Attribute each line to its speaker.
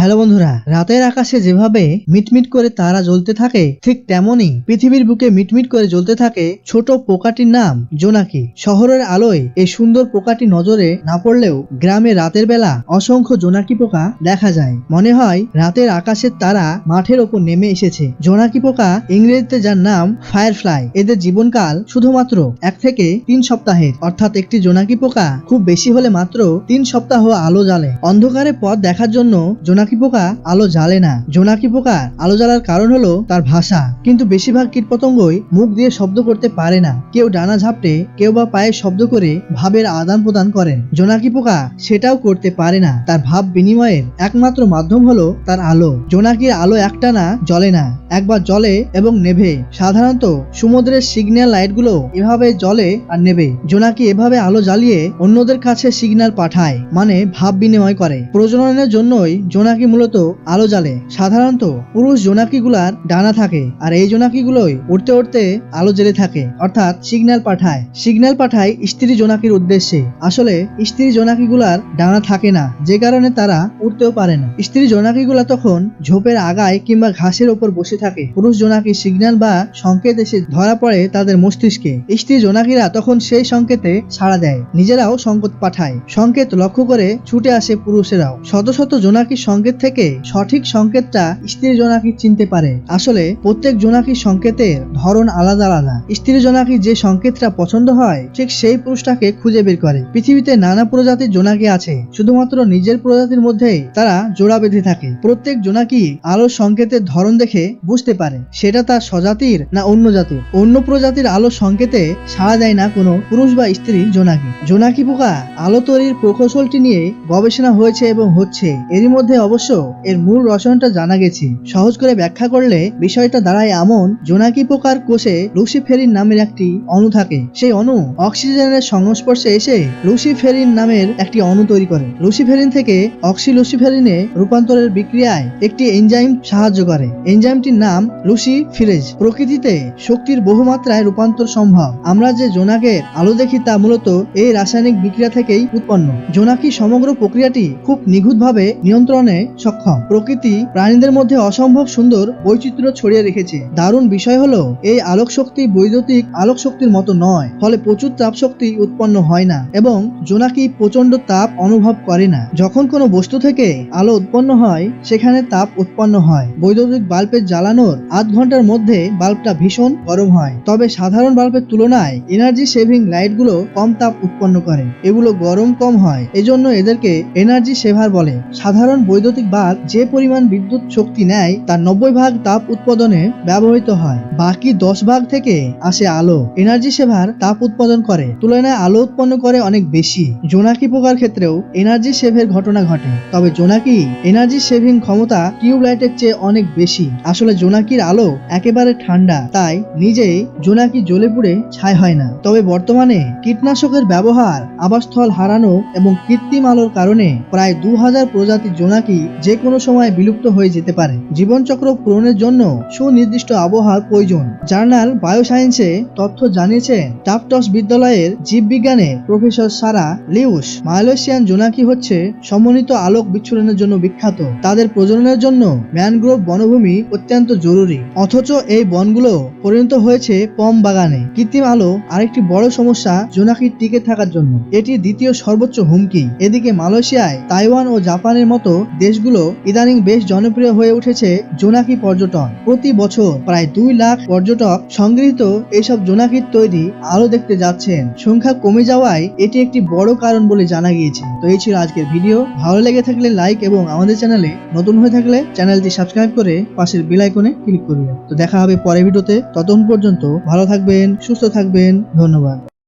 Speaker 1: Hello বন্ধুরা, রাতের আকাশে যেভাবে মিটমিট করে তারা জ্বলতে থাকে, ঠিক তেমনই পৃথিবীর বুকে মিটমিট করে জ্বলতে থাকে ছোট পোকাটির নাম জোনাকি। শহরের আলোয় এই সুন্দর পোকাটি নজরে না পড়লেও গ্রামে রাতের বেলা অসংখ্য জোনাকি পোকা দেখা যায়। মনে হয় রাতের আকাশের তারা মাঠের ওপর নেমে এসেছে। জোনাকি পোকা ইংরেজিতে যার নাম ফায়ারফ্লাই। এদের জীবনকাল শুধুমাত্র এক থেকে তিন সপ্তাহের। অর্থাৎ একটি জোনাকি পোকা খুব বেশি হলে মাত্র তিন সপ্তাহ আলো জ্বালে। অন্ধকারে পথ দেখার জন্য জোনাকি পোকা? আলো জ্বালে না। জোনাকি পোকার আলো জ্বালার কারণ হলো তার ভাষা। কিন্তু বেশিরভাগ কীটপতঙ্গই মুখ দিয়ে শব্দ করতে পারে না। কেউ ডানা ঝাপটে, কেউ বা পায়ে শব্দ করে ভাবের আদান প্রদান করেন। জোনাকি পোকা? সেটাও করতে পারে না। তার ভাব বিনিময়ের একমাত্র মাধ্যম হলো তার আলো। জোনাকির আলো একটানা জ্বলে না? একবার জ্বলে এবং নেভে। সাধারণত সমুদ্রের সিগন্যাল লাইটগুলো এভাবে জ্বলে আর নেবে জোনাকি এভাবে আলো জ্বালিয়ে অন্যদের কাছে সিগন্যাল পাঠায় মানে ভাব বিনিময় করে। প্রজননের জন্যই জোনাকি মূলত আলো জ্বালে। সাধারণত পুরুষ জোনাকিগুলার ডানা থাকে আর এই জোনাকিগুলোই উড়তে উড়তে আলো জ্বেলে থাকে, অর্থাৎ সিগন্যাল পাঠায়। সিগন্যাল পাঠায় স্ত্রী জোনাকির উদ্দেশ্যে। আসলে স্ত্রী জোনাকিগুলার ডানা থাকে না, যে কারণে তারা উড়তেও পারে না। স্ত্রী জোনাকিগুলা তখন ঝোপের আগায় কিংবা ঘাসের ওপর বসে থাকে। পুরুষ জোনাকি সিগন্যাল বা সংকেত এসে ধরা পড়ে তাদের মস্তিষ্কে। স্ত্রী জোনাকিরা তখন সেই সংকেতে সাড়া দেয়, নিজেরাও সংকেত পাঠায়। সংকেত লক্ষ্য করে ছুটে আসে পুরুষেরাও। শত শত জোনাকির সংকেত থেকে সঠিক সংকেতটা স্ত্রী জোনাকি চিনতে পারে। আসলে প্রত্যেক জোনাকির সংকেতের ধরন আলাদা আলাদা। স্ত্রী জোনাকি যে সংকেতটা পছন্দ হয়, ঠিক সেই পুরুষটাকে খুঁজে বের করে। পৃথিবীতে নানা প্রজাতির জোনাকি আছে, শুধুমাত্র নিজের প্রজাতির মধ্যেই তারা জোড়া বেঁধে থাকে। প্রত্যেক জোনাকি আলোর সংকেতের ধরন দেখে বুঝতে পারে, সেটা তার স্বজাতির না অন্য জাতির। অন্য প্রজাতির আলোর সংকেতে সাড়া দেয় না কোনো পুরুষ বা স্ত্রী জোনাকি। জোনাকি পোকা আলো তৈরির প্রকৌশলটি নিয়ে গবেষণা হয়েছে এবং হচ্ছে। এরই মধ্যে অবশ্য এর মূল রসায়নটা জানা গেছে। সহজ করে ব্যাখ্যা করলে বিষয়টা দাঁড়ায় এমন জোনাকি পোকার কোষে লুসিফেরিন নামের একটি অণু থাকে। সেই অণু অক্সিজেনের সংস্পর্শে এসে লুসিফেরিন নামের একটি অণু তৈরি করে। লুসিফেরিন থেকে অক্সিলুসিফেরিনে রূপান্তরের বিক্রিয়ায় একটি এনজাইম সাহায্য করে। এনজাইমটির নাম লুসিফিরেজ। প্রকৃতিতে শক্তির বহুমাত্রায় রূপান্তর সম্ভব। আমরা যে জোনাকের আলো দেখি তা মূলত এই রাসায়নিক বিক্রিয়া থেকেই উৎপন্ন। জোনাকি সমগ্র প্রক্রিয়াটি খুব নিখুঁতভাবে নিয়ন্ত্রণে সক্ষম। প্রকৃতি প্রাণীদের মধ্যে অসম্ভব সুন্দর বৈচিত্র্য ছড়িয়ে রেখেছে। দারুণ বিষয় হলো, এই আলোক শক্তি বৈদ্যুতিক আলোক শক্তির মতো নয়, ফলে প্রচুর তাপ শক্তি উৎপন্ন হয় না এবং জোনাকি প্রচণ্ড তাপ অনুভব করে না। যখন কোনো বস্তু থেকে আলো উৎপন্ন হয়, সেখানে তাপ উৎপন্ন হয়। বৈদ্যুতিক বাল্বের জ্বালানোর আধ ঘণ্টার মধ্যে বাল্বটা ভীষণ গরম হয়। তবে সাধারণ বাল্বের তুলনায় এনার্জি সেভিং লাইটগুলো কম তাপ উৎপন্ন করে। এগুলো গরম কম হয়, এজন্য এদেরকে এনার্জি সেভার বলে। সাধারণ বৈদ্যুতিক বাল্ব যে পরিমাণ বিদ্যুৎ শক্তি নেয়, তার নব্বই ভাগ তাপ উৎপাদনে ব্যবহৃত হয়। বাকি দশ ভাগ থেকে আসে আলো। এনার্জি সেভার তাপ উৎপাদন করে। তুলনায় আলো উৎপন্ন করে অনেক বেশি। জোনাকি পোকার ক্ষেত্রেও এনার্জি সেভের ঘটনা ঘটে। তবে জোনাকি এনার্জি সেভিং ক্ষমতা টিউবলাইটের চেয়ে অনেক বেশি। আসলে জোনাকির আলো একেবারে ঠান্ডা, তাই নিজেই জোনাকি জ্বলে পুড়ে ছাই হয় না। তবে বর্তমানে কীটনাশকের ব্যবহার, আবাসস্থল হারানো এবং কৃত্রিম আলোর কারণে প্রায় দু হাজার প্রজাতির জোনাকি যে কোনো সময় বিলুপ্ত হয়ে যেতে পারে। জীবনচক্র পূরণের জন্য সুনির্দিষ্ট আবহাওয়ার প্রয়োজন। জার্নাল বায়োসায়েন্সে তথ্য জানিয়েছেন টাপটস বিদ্যালয়ের জীববিজ্ঞানের প্রফেসর সারা লিউস মালয়েশিয়ান জোনাকি হচ্ছে সমন্বিত আলোক বিচ্ছুরণের জন্য বিখ্যাত। তাদের প্রজননের জন্য ম্যানগ্রোভ বনভূমি অত্যন্ত জরুরি। অথচ এই বনগুলো পরিণত হয়েছে পম বাগানে। কৃত্রিম আলো আরেকটি বড় সমস্যা জোনাকির টিকে থাকার জন্য। এটি দ্বিতীয় সর্বোচ্চ হুমকি। এদিকে মালয়েশিয়ায় তাইওয়ান ও জাপানের মতো দেশগুলো ইদানিং বেশ জনপ্রিয় হয়ে উঠেছে জোনাকি পর্যটন। প্রতি বছর প্রায় দুই লাখ পর্যটক সংগৃহীত এইসব জোনাকির তৈরি আলো দেখতে যাচ্ছেন। সংখ্যা কমে যাওয়ায় এটি একটি বড় কারণ বলে জানা গিয়েছে। তো এই ছিল আজকের ভিডিও। ভালো লেগে থাকলে লাইক এবং আমাদের চ্যানেলে নতুন হয়ে থাকলে চ্যানেলটি সাবস্ক্রাইব করে পাশের বেল আইকনে ক্লিক করবেন। তো দেখা হবে পরের ভিডিওতে। ততক্ষণ পর্যন্ত ভালো থাকবেন, সুস্থ থাকবেন। ধন্যবাদ।